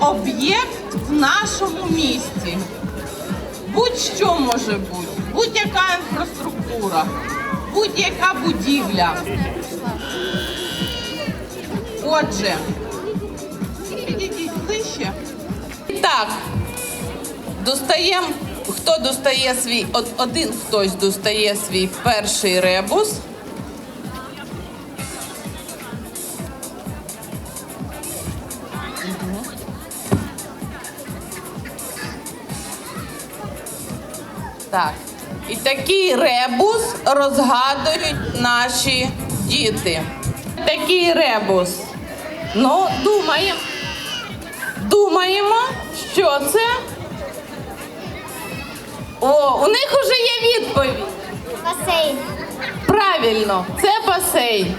об'єкт в нашому місті. Будь-що може бути, будь-яка інфраструктура, будь-яка будівля. Отже, підійдіть ближче. І так, достаємо, хто достає свій, один хтось достає свій перший ребус. Так. І такий ребус розгадують наші діти. Такий ребус. Ну, думаємо. Думаємо, що це. О, у них уже є відповідь. Басейн. Правильно, це басейн.